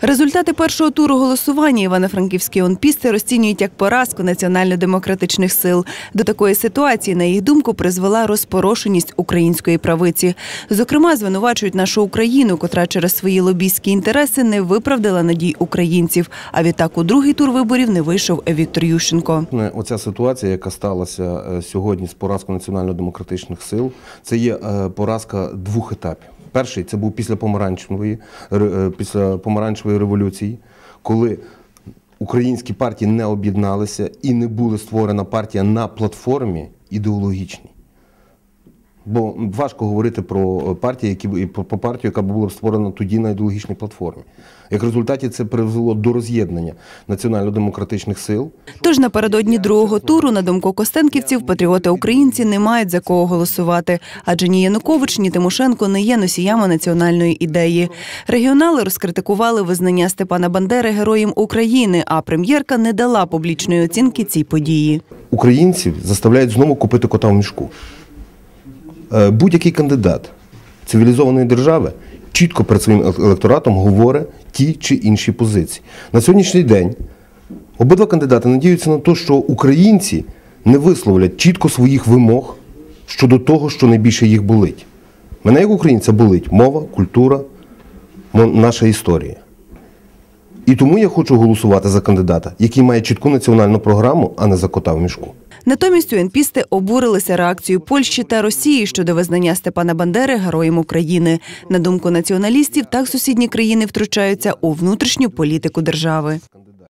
Результати першого туру голосування івано-франківські онпісти розцінюють як поразку національно-демократичних сил. До такої ситуації, на їх думку, призвела розпорошеність української правиці. Зокрема, звинувачують нашу Україну, котра через свої лобійські інтереси не виправдала надій українців. А відтак у другий тур виборів не вийшов Віктор Ющенко. Оця ситуація, яка сталася е, сьогодні з поразкою національно-демократичних сил, це є е, поразка двох етапів. Перший це був після помаранчевої, е, після помаранчевої революції, коли українські партії не об'єдналися і не була створена партія на платформі ідеологічній. Бо важко говорити про партію, які про партію, яка була створена тоді на ідеологічній платформі. Як в результаті це призвело до роз'єднання національно-демократичних сил. Тож напередодні другого туру, на думку костенківців, патріоти українці не мають за кого голосувати, адже ні Янукович, ні Тимошенко не є носіями національної ідеї. Регіонали розкритикували визнання Степана Бандери героєм України, а прем'єрка не дала публічної оцінки цій події. Українців заставляють знову купити кота в мішку. Е, Будь-який кандидат цивілізованої держави чітко перед своїм електоратом говорить ті чи інші позиції. На сьогоднішній день обидва кандидати надіються на те, що українці не висловлять чітко своїх вимог щодо того, що найбільше їх болить. Мене як українця болить мова, культура, наша історія. І тому я хочу голосувати за кандидата, який має чітку національну програму, а не за кота в мішку. Натомість УНПісти обурилися реакцією Польщі та Росії щодо визнання Степана Бандери героєм України. На думку націоналістів, так сусідні країни втручаються у внутрішню політику держави.